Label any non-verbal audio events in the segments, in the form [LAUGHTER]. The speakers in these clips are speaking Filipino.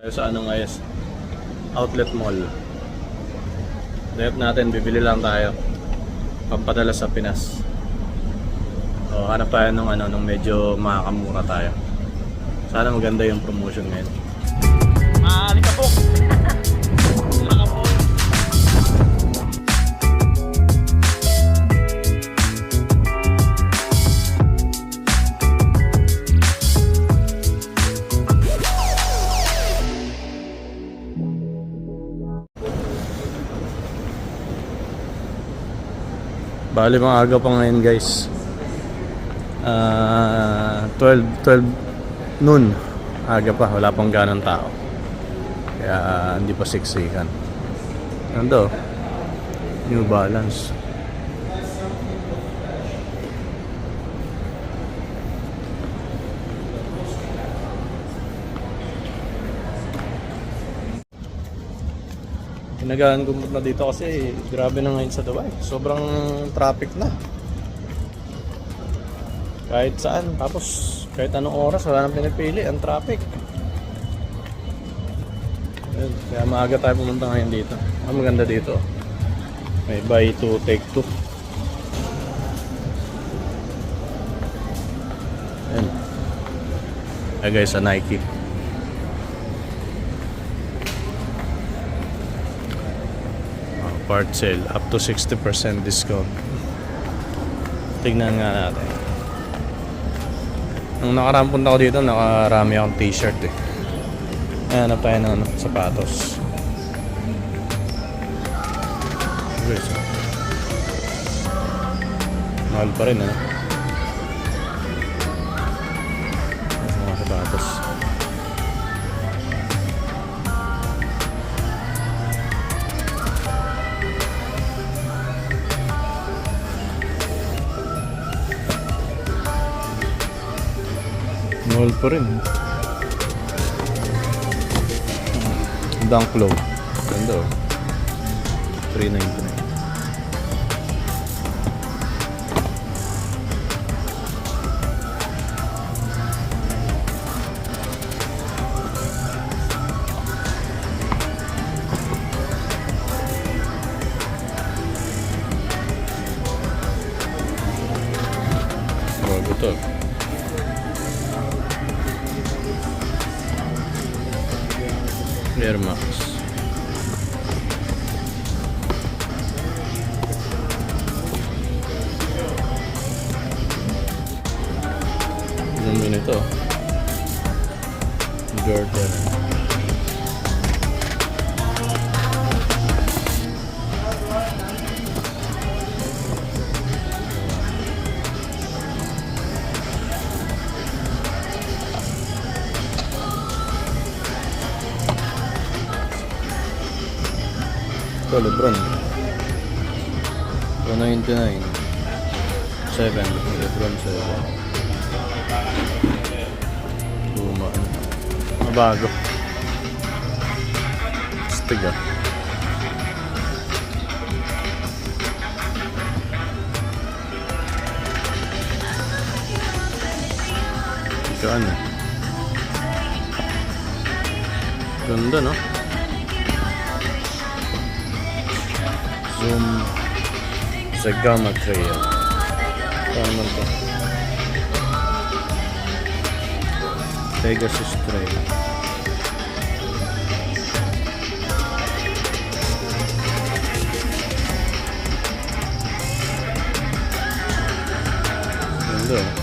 Sa ano guys, outlet mall. Layot natin, bibili lang tayo. Pampadala sa Pinas. O, hanap tayo nung ano, nung medyo makakamura tayo. Sana maganda yung promotion ngayon. Maali Bali mga aga pa ngayon guys. Ah, 12 12 noon. Aga pa, wala pang ganong tao. Kaya hindi pa siksikan. Nando. New Balance. Pinagaan ko na dito kasi grabe na ngayon sa Dubai. Sobrang traffic na. Kahit saan. Tapos kahit anong oras wala nang pinipili. Ang traffic. Ayun, Kaya maaga tayo pumunta ngayon dito. Ang maganda dito. May buy two, take two. Ayun. Ay guys, sa Nike. Part sale up to 60% discount. Tignan nga natin. Nung nakaraan punta ko dito nakarami akong t-shirt eh. Hanap tayo ng ano, sapatos. Mahal pa rin ano mahal pa rin Dunk low. Ganda oh. 399 Lebron. 299. 7. Lebron 7. Luma. Mabago. Stig ah. Ito ano? Ganda no? zoom trigonometry. Pegasus Trail. Look.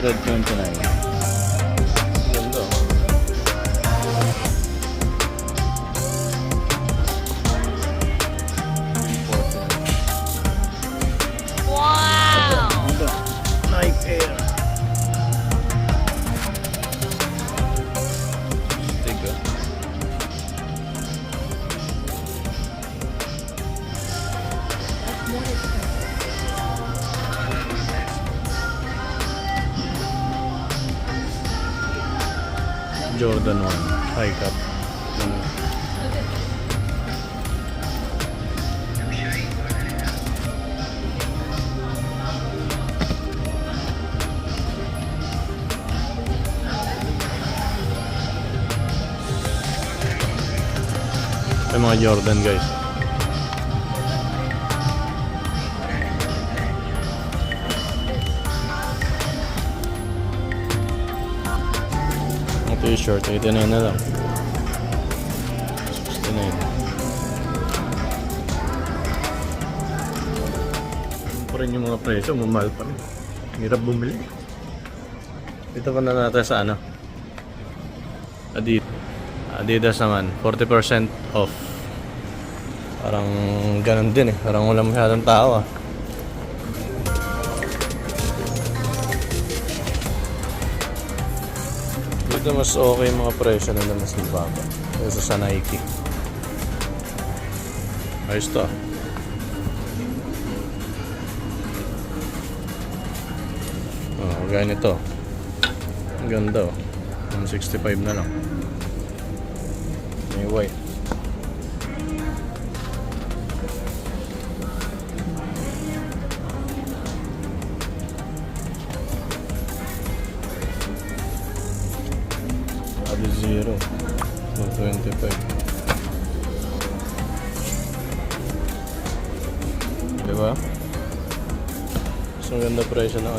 129 May mga Jordan guys. Ang t-shirt, 89 na lang. 69. Ano pa rin yung mga presyo, mamahal pa rin. Hirap bumili. Dito pa na natin sa ano? Adidas. Adidas naman, 40% off. Parang ganun din eh. Parang wala masyadong tao ah. Dito mas okay mga presyo nila mas mababa. Kaysa sa Nike. Ayos to ah. Oh, gaya nito. Ang ganda oh. 165 na lang. May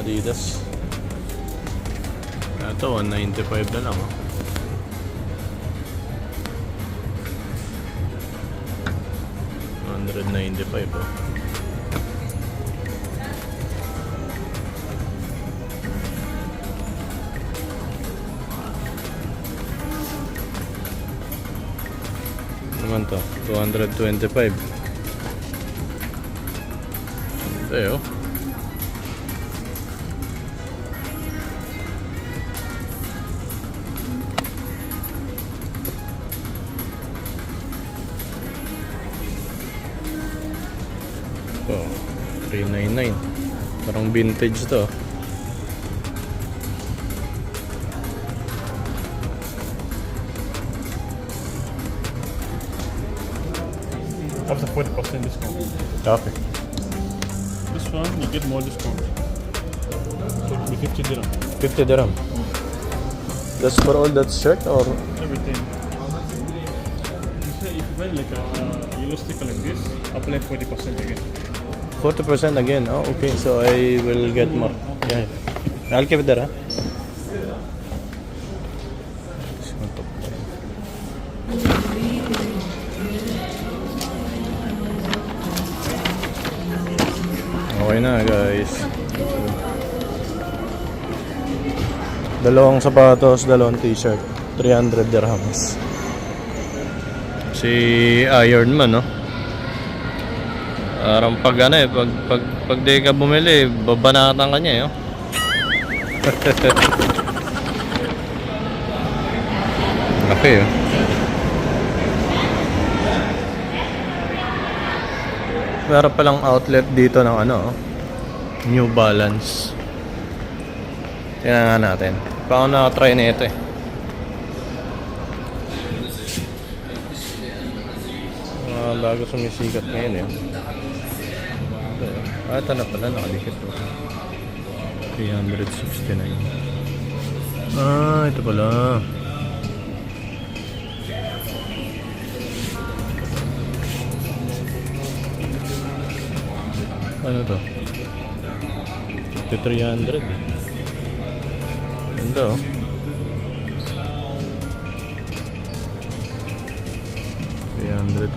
Adidas. Ito, 195 na lang. Oh. Hundred ninety five. Oh. Naman to, 225. Ito eh, oh. Oh, 399. Parang vintage to. Up to 40% discount. Copy. This one, you get more discount. So it will be 50 dirham. 50 dirham. That's for all that shirt or Everything. If you buy like a yellow sticker like this, apply 40% again. 40% again? Oh, okay. So I will get more. Yeah. I'll keep it there, huh? Okay na guys. Dalawang sapatos, dalawang t-shirt. 300 dirhams. Si Iron Man, no? Parang pag ano eh, pag, pag, pag di ka bumili, babanatan ka niya eh. Oh. [LAUGHS] Laki oh. Meron palang outlet dito ng ano, oh. New Balance. Tingnan nga natin. Pa ako nakatry na ito eh. Mga bago sumisikat ngayon eh. Ah, ito na pala, nakadikit po. 369. Ah, ito pala. Ano to? Ito 300 eh. Ganda oh. Three hundred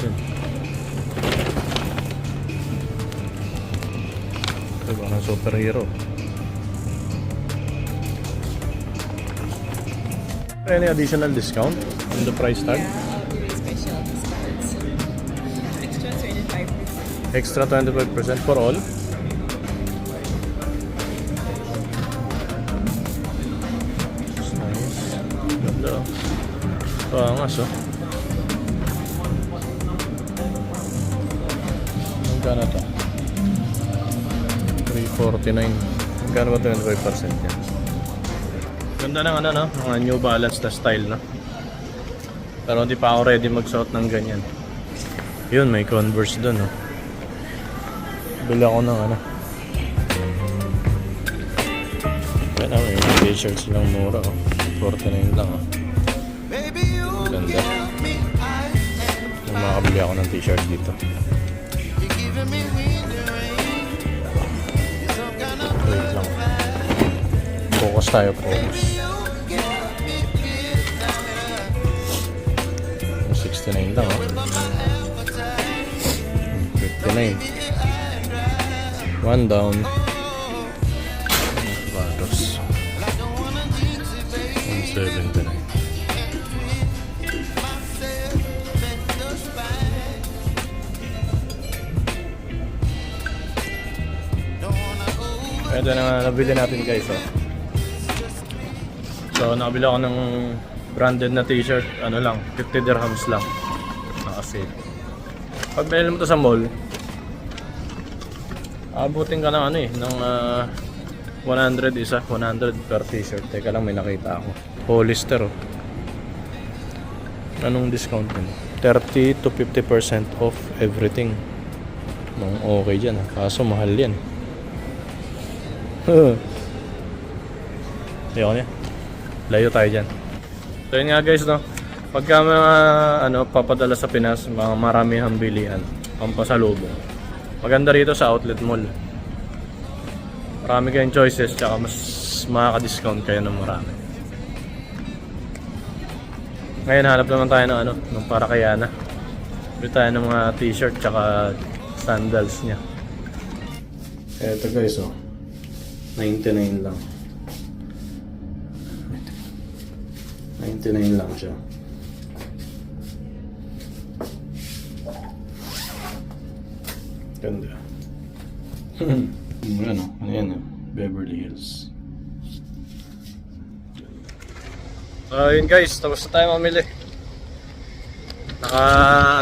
Ito parang superhero. Any additional discount on the price tag? Special discounts. Extra 25%. Extra 25% for all? Nice. Ganda oh. Pangas oh. Magkano to? 349. Magkano ba 25% yan? Ganda ng ano no? Mga New Balance na style no? Pero hindi pa ako ready magsuot ng ganyan. Yun, may Converse doon, no? Bili ako ng ano. Yan may mga t-shirts lang mura, oh. 49 lang, oh. Ganda. Yung mga Nakabili ako ng t-shirt dito. Focus tayo, focus. 69 lang, oh. 59. One down. Batos. 179. Ito na nabili natin guys oh. So nakabili ako ng branded na t-shirt, ano lang, 50 dirhams lang. Naka-sale. Pag binili mo to sa mall, abutin ka ng ano eh, ng ah, 100 isa, 100 per t-shirt. Teka lang, may nakita ako. Hollister oh. Anong discount nun? 30 to 50% off everything. Nung okay dyan ah. Kaso mahal yan. [LAUGHS] Ayoko niya. Layo tayo dyan. So yun nga guys no. Pagka mga ano, papadala sa Pinas, mga maramihang bilihan, pampasalubong. Maganda rito sa outlet mall. Marami kayong choices, tsaka mas makaka-discount kayo ng marami. Ngayon hanap naman tayo ng ano, ng para kay Yana. Bili tayo ng mga t-shirt tsaka sandals niya. Eto guys oh. 99 lang. 99 lang siya. Ganda. [LAUGHS] ano, ano yan eh? Beverly Hills. So yun guys, tapos na tayo mamili. Naka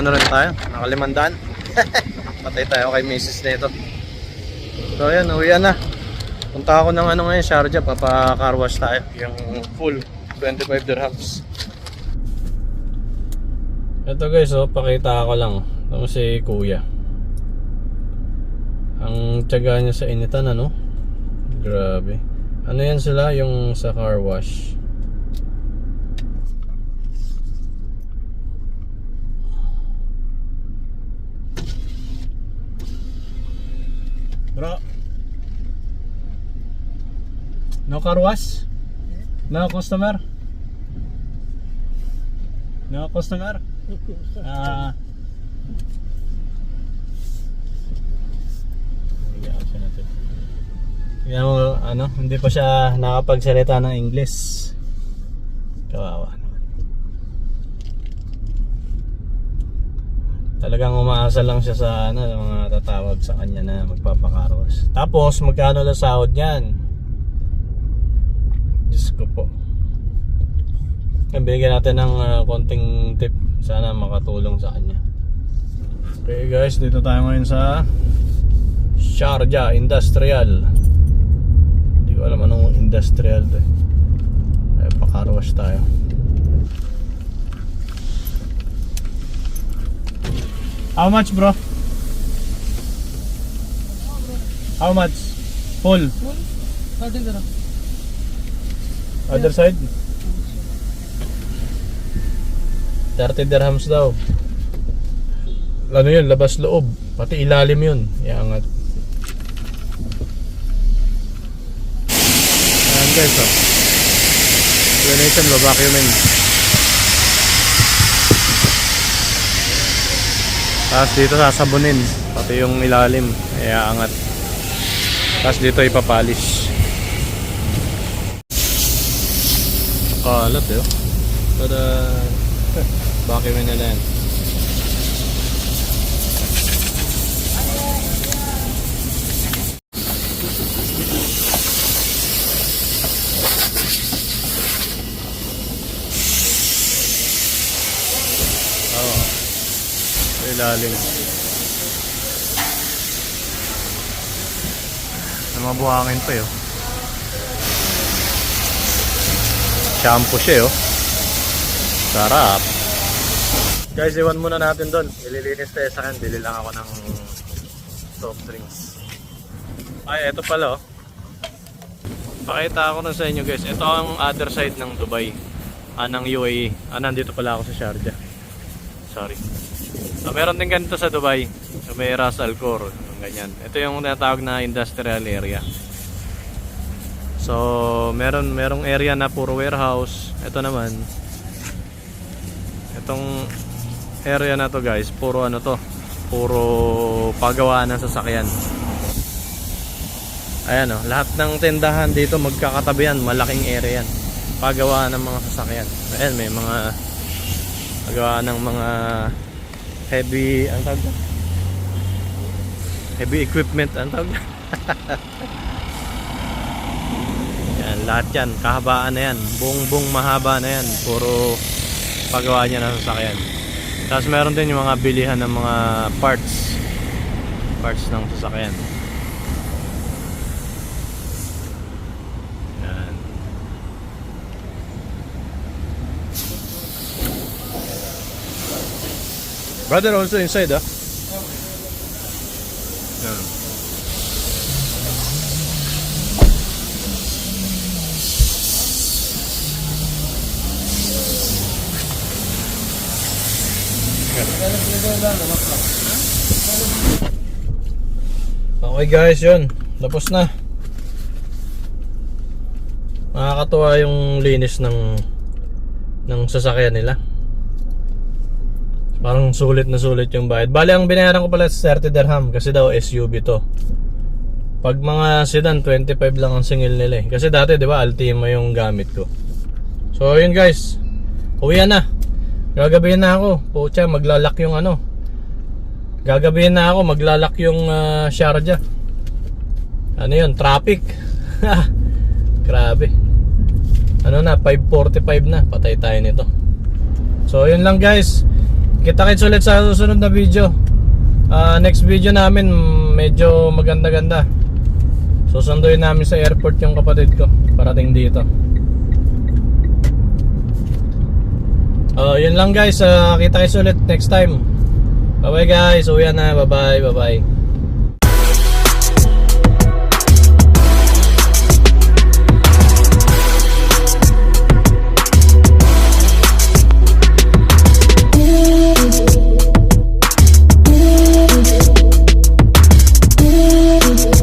ano rin tayo? Naka limandaan. [LAUGHS] Patay tayo kay Mrs. nito. So yan, uwi na. Punta ako ng ano ngayon, Sharjah, papa-car wash tayo. Yung full, 25 dirhams. Ito guys, oh, pakita ko lang. Ito si Kuya. Ang tiyaga niya sa initan, ano? Grabe. Ano yan sila? Yung sa car wash. Bro. No car wash? No customer? No customer? Ah. Natin. Tingnan mo, ano, hindi pa siya nakapagsalita ng English. Kawawa naman. Talagang umaasa lang siya sa ano, mga tatawag sa kanya na magpapakaros. Tapos, magkano na sahod niyan? Diyos ko po. Bigyan natin ng ah, konting tip. Sana makatulong sa kanya. Okay guys, dito tayo ngayon sa Sharjah Industrial. Hindi ko alam anong industrial to eh. Ay, pakarwash tayo. How much bro? How much? Full. Other side? 30 dirhams daw. Ano yun, labas loob. Pati ilalim yun. Iangat. Ayan guys, oh. Clination, babacuumin. Tapos dito sasabunin. Pati yung ilalim. Iangat. Tapos dito ipapolish. Kalat eh. oh. Tada. Vacuumin nila yan. Oo. Sa ilalim. Mga buhangin pa yun. Shampoo siya yun. Sarap. Guys, iwan muna natin doon. Ililinis tayo sa akin. Bili lang ako ng soft drinks. Ay, eto pala oh. Pakita ko na sa inyo guys. Ito ang other side ng Dubai. Ah, ng UAE. Ah, nandito pala ako sa Sharjah. Sorry. So, meron din ganito sa Dubai. So, may Ras Al Khor. Ganyan. Ito yung tinatawag na industrial area. So, meron merong area na puro warehouse. Ito naman. Itong area na to guys, puro ano to. Puro pagawaan ng sasakyan. Ayan o, lahat ng tindahan dito magkakatabihan, malaking area yan. Pagawaan ng mga sasakyan. Ayan, may mga pagawaan ng mga heavy, ang tawag? Heavy equipment, ang tawag? Yan, [LAUGHS] lahat yan, kahabaan na yan. Buong buong mahaba na yan. Puro pagawa niya ng sasakyan. Tapos meron din yung mga bilihan ng mga parts. Parts ng sasakyan. Yan. Brother also inside ah. Yan. Okay guys, yun. Tapos na. Nakakatuwa yung linis ng ng sasakyan nila. Parang sulit na sulit yung bayad. Bali, ang binayaran ko pala sa 30 dirham kasi daw SUV to. Pag mga sedan, 25 lang ang singil nila eh. Kasi dati, di ba, Altima yung gamit ko. So, yun guys. Uwian na. Gagabihin na ako. Pucha, maglalak yung ano. Gagabihin na ako. Maglalak yung uh, Sharjah. Ano yun? Traffic. [LAUGHS] Grabe. Ano na, 5.45 na. Patay tayo nito. So, yun lang guys. Kita-kits ulit sa susunod na video. Ah, next video namin, medyo maganda-ganda. Susunduin namin sa airport yung kapatid ko. Parating dito. Oh, yun lang guys. Uh, kita-kits ulit next time. Bye-bye guys. Uwi na. Bye-bye. Bye-bye.